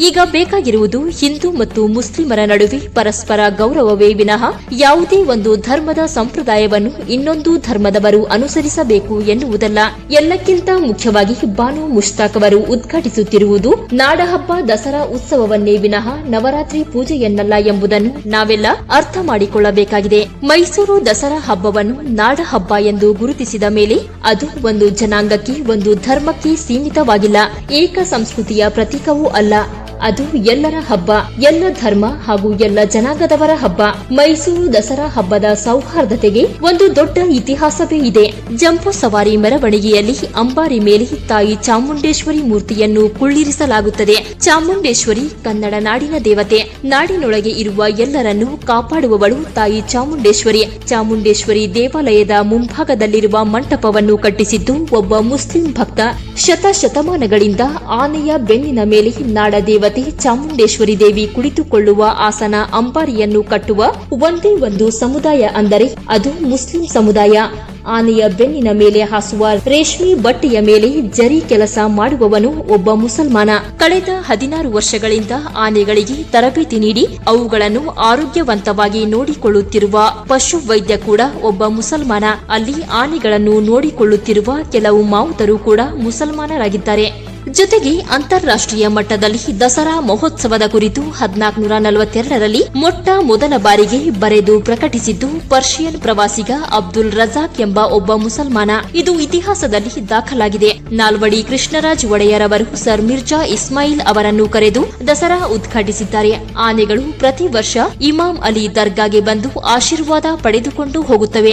ಈಗ ಬೇಕಾಗಿರುವುದು ಹಿಂದೂ ಮತ್ತು ಮುಸ್ಲಿಮರ ನಡುವೆ ಪರಸ್ಪರ ಗೌರವವೇ ವಿನಃ ಯಾವುದೇ ಒಂದು ಧರ್ಮದ ಸಂಪ್ರದಾಯವನ್ನು ಇನ್ನೊಂದು ಧರ್ಮದವರು ಅನುಸರಿಸಬೇಕು ಎನ್ನುವುದಲ್ಲ. ಎಲ್ಲಕ್ಕಿಂತ ಮುಖ್ಯವಾಗಿ ಬಾನು ಮುಷ್ತಾಕ್ ಅವರು ಉದ್ಘಾಟಿಸುತ್ತಿರುವುದು ನಾಡಹಬ್ಬ ದಸರಾ ಉತ್ಸವವನ್ನೇ ವಿನಃ ನವರಾತ್ರಿ ಪೂಜೆಯನ್ನಲ್ಲ ಎಂಬುದನ್ನು ನಾವೆಲ್ಲ ಅರ್ಥ ಮಾಡಿಕೊಳ್ಳಬೇಕಾಗಿದೆ. ಮೈಸೂರು ದಸರಾ ಹಬ್ಬವನ್ನು ನಾಡಹಬ್ಬ ಎಂದು ಗುರುತಿಸಿದ ಮೇಲೆ ಅದು ಒಂದು ಜನಾಂಗಕ್ಕೆ, ಒಂದು ಧರ್ಮಕ್ಕೆ ಸೀಮಿತವಾಗಿಲ್ಲ. ಏಕ ಸಂಸ್ಕೃತಿಯ ಪ್ರತೀಕವೂ ಅಲ್ಲ. ಅದು ಎಲ್ಲರ ಹಬ್ಬ, ಎಲ್ಲ ಧರ್ಮ ಹಾಗೂ ಎಲ್ಲ ಜನಾಂಗದವರ ಹಬ್ಬ. ಮೈಸೂರು ದಸರಾ ಹಬ್ಬದ ಸೌಹಾರ್ದತೆಗೆ ಒಂದು ದೊಡ್ಡ ಇತಿಹಾಸವೇ ಇದೆ. ಜಂಬೂ ಸವಾರಿ ಮೆರವಣಿಗೆಯಲ್ಲಿ ಅಂಬಾರಿ ಮೇಲೆ ತಾಯಿ ಚಾಮುಂಡೇಶ್ವರಿ ಮೂರ್ತಿಯನ್ನು ಕುಳ್ಳಿರಿಸಲಾಗುತ್ತದೆ. ಚಾಮುಂಡೇಶ್ವರಿ ಕನ್ನಡ ನಾಡಿನ ದೇವತೆ. ನಾಡಿನೊಳಗೆ ಇರುವ ಎಲ್ಲರನ್ನು ಕಾಪಾಡುವವಳು ತಾಯಿ ಚಾಮುಂಡೇಶ್ವರಿ. ಚಾಮುಂಡೇಶ್ವರಿ ದೇವಾಲಯದ ಮುಂಭಾಗದಲ್ಲಿರುವ ಮಂಟಪವನ್ನು ಕಟ್ಟಿಸಿದ್ದು ಒಬ್ಬ ಮುಸ್ಲಿಂ ಭಕ್ತ. ಶತಶತಮಾನಗಳಿಂದ ಆನೆಯ ಬೆನ್ನಿನ ಮೇಲೆ ನಾಡ ದೇವತೆ ಚಾಮುಂಡೇಶ್ವರಿ ದೇವಿ ಕುಳಿತುಕೊಳ್ಳುವ ಆಸನ ಅಂಬಾರಿಯನ್ನು ಕಟ್ಟುವ ಒಂದೇ ಒಂದು ಸಮುದಾಯ ಅಂದರೆ ಅದು ಮುಸ್ಲಿಂ ಸಮುದಾಯ. ಆನೆಯ ಬೆನ್ನಿನ ಮೇಲೆ ಹಾಸುವ ರೇಷ್ಮೆ ಬಟ್ಟೆಯ ಮೇಲೆ ಜರಿ ಕೆಲಸ ಮಾಡುವವನು ಒಬ್ಬ ಮುಸಲ್ಮಾನ. ಕಳೆದ ಹದಿನಾರು ವರ್ಷಗಳಿಂದ ಆನೆಗಳಿಗೆ ತರಬೇತಿ ನೀಡಿ ಅವುಗಳನ್ನು ಆರೋಗ್ಯವಂತವಾಗಿ ನೋಡಿಕೊಳ್ಳುತ್ತಿರುವ ಪಶು ವೈದ್ಯ ಕೂಡ ಒಬ್ಬ ಮುಸಲ್ಮಾನ. ಅಲ್ಲಿ ಆನೆಗಳನ್ನು ನೋಡಿಕೊಳ್ಳುತ್ತಿರುವ ಕೆಲವು ಮಾವುತರು ಕೂಡ ಮುಸಲ್ಮಾನರಾಗಿದ್ದಾರೆ. ಜೊತೆಗೆ ಅಂತಾರಾಷ್ಟ್ರೀಯ ಮಟ್ಟದಲ್ಲಿ ದಸರಾ ಮಹೋತ್ಸವದ ಕುರಿತು ಹದಿನಾಲ್ಕುನೂರ ನಲವತ್ತೆರಡರಲ್ಲಿ ಮೊಟ್ಟ ಮೊದಲ ಬಾರಿಗೆ ಬರೆದು ಪ್ರಕಟಿಸಿದ್ದು, ಪರ್ಷಿಯನ್ ಪ್ರವಾಸಿಗ ಅಬ್ದುಲ್ ರಜಾಕ್ ಎಂಬ ಒಬ್ಬ ಮುಸಲ್ಮಾನ. ಇದು ಇತಿಹಾಸದಲ್ಲಿ ದಾಖಲಾಗಿದೆ. ನಾಲ್ವಡಿ ಕೃಷ್ಣರಾಜ್ ಒಡೆಯರ್ ಅವರು ಸರ್ ಮಿರ್ಜಾ ಇಸ್ಮಾಯಿಲ್ ಅವರನ್ನು ಕರೆದು ದಸರಾ ಉದ್ಘಾಟಿಸಿದ್ದಾರೆ. ಆನೆಗಳು ಪ್ರತಿ ವರ್ಷ ಇಮಾಮ್ ಅಲಿ ದರ್ಗಾಗೆ ಬಂದು ಆಶೀರ್ವಾದ ಪಡೆದುಕೊಂಡು ಹೋಗುತ್ತವೆ.